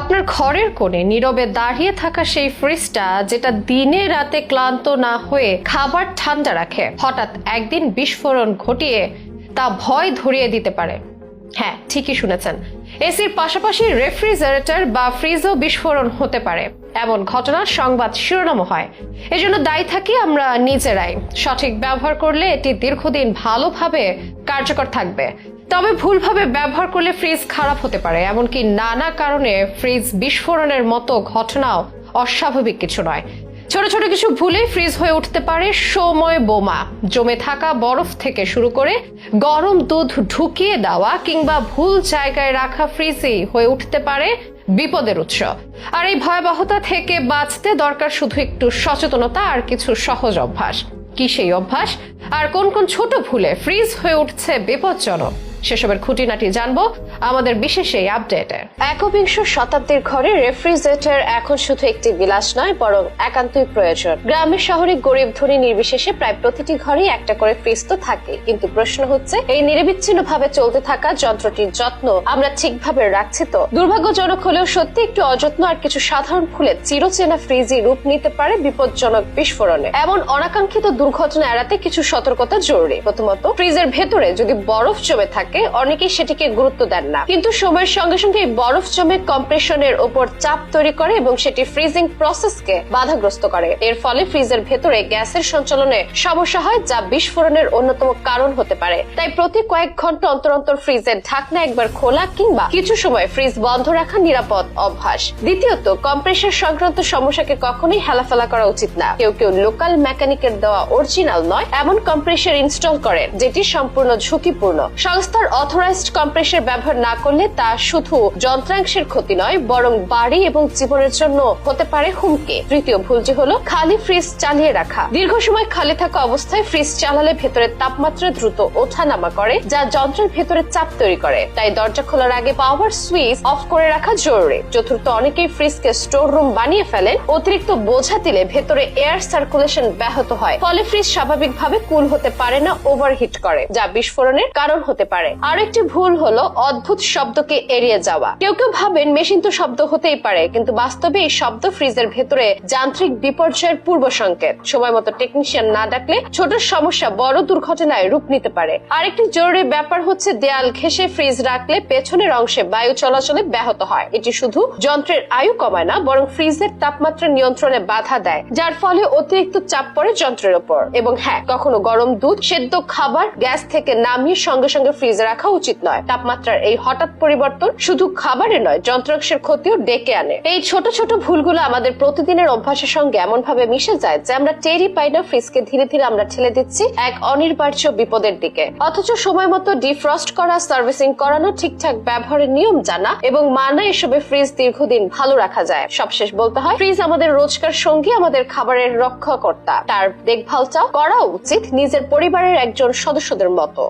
আপনার ঘরের কোণে নীরবে দাঁড়িয়ে থাকা সেই ফ্রিজটা যেটা দিনে রাতে ক্লান্ত না হয়ে খাবার ঠান্ডা রাখে, হঠাৎ একদিন বিস্ফোরণ ঘটিয়ে তা ভয় ধরিয়ে দিতে পারে। হ্যাঁ ঠিকই শুনেছেন। এসির পাশাপাশি রেফ্রিজারেটর বা ফ্রিজও বিস্ফোরণ হতে পারে। এমন ঘটনার সংবাদ শিরোনামও হয়। এজন্য দায়ী থাকি আমরা নিজেরাই। সঠিক ব্যবহার করলে এটি দীর্ঘদিন ভালোভাবে কার্যকর থাকবে। তবে ভুলভাবে ব্যবহার করলে ফ্রিজ খারাপ হতে পারে, এমনকি নানা কারণে ফ্রিজ বিস্ফোরণের মতো ঘটনাও অস্বাভাবিক কিছু নয়। ছোট ছোট কিছু ভুলে ফ্রিজ হয়ে উঠতে পারে সময় বোমা। জমে থাকা বরফ থেকে শুরু করে গরম দুধ ঢুকিয়ে দেওয়া কিংবা ভুল জায়গায় রাখা ফ্রিজই হয়ে উঠতে পারে বিপদের উৎস। আর এই ভয়াবহতা থেকে বাঁচতে দরকার শুধু একটু সচেতনতা আর কিছু সহজ অভ্যাস। কি সেই অভ্যাস? আর কোন কোন ছোট ভুলে ফ্রিজ হয়ে উঠছে বিপজ্জনক? সেসবের খুঁটিনাটি জানব আমাদের বিশেষ এই আপডেটে একবিংশ শতাব্দীর ঘরে রেফ্রিজারেটর এখন শুধু একটি বিলাস নয়, বরং একান্তই প্রয়োজন। গ্রামে শহরে গরিব ধনী নির্বিশেষে প্রায় প্রতিটি ঘরেই একটা করে ফ্রিজ তো থাকে। কিন্তু প্রশ্ন হচ্ছে, এই নিরবিচ্ছিন্ন ভাবে চলতে থাকা যন্ত্রটির যত্ন আমরা ঠিকভাবে রাখছি তো? দুর্ভাগ্যজনক হলেও সত্যি একটু অযত্ন আর কিছু সাধারণ ফুলে চিরচেনা ফ্রিজই রূপ নিতে পারে বিপজ্জনক বিস্ফোরণে। এমন অনাকাঙ্ক্ষিত দুর্ঘটনা এড়াতে কিছু সতর্কতা জরুরি। প্রথমত ফ্রিজের ভেতরে যদি বরফ জমে থাকে, অনেকেই সেটিকে গুরুত্ব দেন না। কিন্তু সময়ের সঙ্গে সঙ্গে বরফ জমে কম্প্রেশনের উপর চাপ তৈরি করে এবং সেটি ফ্রিজিং প্রসেসকে বাধাগ্রস্ত করে। এর ফলে ফ্রিজের ভেতরে গ্যাসের সঞ্চালনে সমস্যা হয়, যা বিস্ফোরণের অন্যতম কারণ হতে পারে। তাই প্রতি কয়েক ঘণ্টা অন্তর অন্তর ফ্রিজের ঢাকনা একবার খোলা কিংবা কিছু সময় ফ্রিজ বন্ধ রাখা নিরাপদ অভ্যাস। দ্বিতীয়ত কম্প্রেসার সংক্রান্ত সমস্যাকে কখনোই হেলাফেলা করা উচিত না। কেউ কেউ লোকাল মেকানিকের দেওয়া অরিজিনাল নয়, এমন কম্প্রেসার ইনস্টল করে যেটি সম্পূর্ণ ঝুঁকিপূর্ণ। সংস্থার অথরাইজড কম্প্রেসার ব্যবহার না করলে তা শুধু যন্ত্রাংশের ক্ষতি নয়, বরং বাড়ি এবং জীবনের জন্য হতে পারে হুমকি। তৃতীয় ভুলটি হলো, খালি ফ্রিজ চালিয়ে রাখা। দীর্ঘ সময় খালি থাকা অবস্থায় ফ্রিজ চালালে ভেতরের তাপমাত্রা দ্রুত ওঠানামা করে, যা যন্ত্রের ভেতরে চাপ তৈরি করে। তাই দরজা খোলার আগে পাওয়ার সুইচ অফ করে রাখা জরুরি। চতুর্থ, অনেকেই ফ্রিজকে স্টোর রুম বানিয়ে ফেলেন। অতিরিক্ত বোঝা দিলে ভেতরে এয়ার সার্কুলেশন ব্যাহত হয়। ফলে ফ্রিজ স্বাভাবিকভাবে কুল হতে পারে না, ওভারহিট করে, যা বিস্ফোরণের কারণ হতে পারে। আরেকটি ভুল হলো অদ্ভুত শব্দকে এড়িয়ে যাওয়া। কেউ কেউ ভাবেন মেশিন তো শব্দ হতেই পারে, কিন্তু বাস্তবে এই শব্দ ফ্রিজের ভেতরে যান্ত্রিক বিপর্যয়ের পূর্ব সংকেত। সময় মতো টেকনিশিয়ান না ডাকলে ছোট সমস্যা বড় দুর্ঘটনায় রূপ নিতে পারে। আরেকটি জরুরি ব্যাপার হচ্ছে দেয়াল ঘেঁষে ফ্রিজ রাখলে পেছনের অংশে বায়ু চলাচলে ব্যাহত হয়। এটি শুধু যন্ত্রের আয়ু কমায় না, বরং ফ্রিজের তাপমাত্রা নিয়ন্ত্রণে বাধা দেয়, যার ফলে অতিরিক্ত চাপ পড়ে যন্ত্রের উপর এবং হ্যাঁ কখনো গরম দুধ, সেদ্ধ খাবার, গ্যাস থেকে নামিয়ে সঙ্গে সঙ্গে ফ্রিজে রাখা উচিত নয়। তাপমাত্রার এই হঠাৎ পরিবর্তন শুধু খাবারে নয়, যন্ত্রাংশের ক্ষতিও ডেকে আনে। এই ছোট ছোট ভুলগুলো আমাদের প্রতিদিনের অভ্যাসের সঙ্গে এমন ভাবে মিশে যায় যে আমরা টেরি পাই না, ফ্রিজকে ধীরে ধীরে আমরা ঠেলে দিচ্ছি এক অনির্বার্য বিপদের দিকে। অথচ সময় মতো ডিফ্রস্ট করা সার্ভিসিং করানো, ঠিকঠাক ব্যবহারের নিয়ম জানা এবং মানা এসবে ফ্রিজ দীর্ঘদিন ভালো রাখা যায়। সবশেষ বলতে হয়, ফ্রিজ আমাদের রোজকার সঙ্গী, আমাদের খাবারের রক্ষাকর্তা। তার দেখভালটাও করা উচিত নিজের পরিবারের একজন সদস্যদের মতো।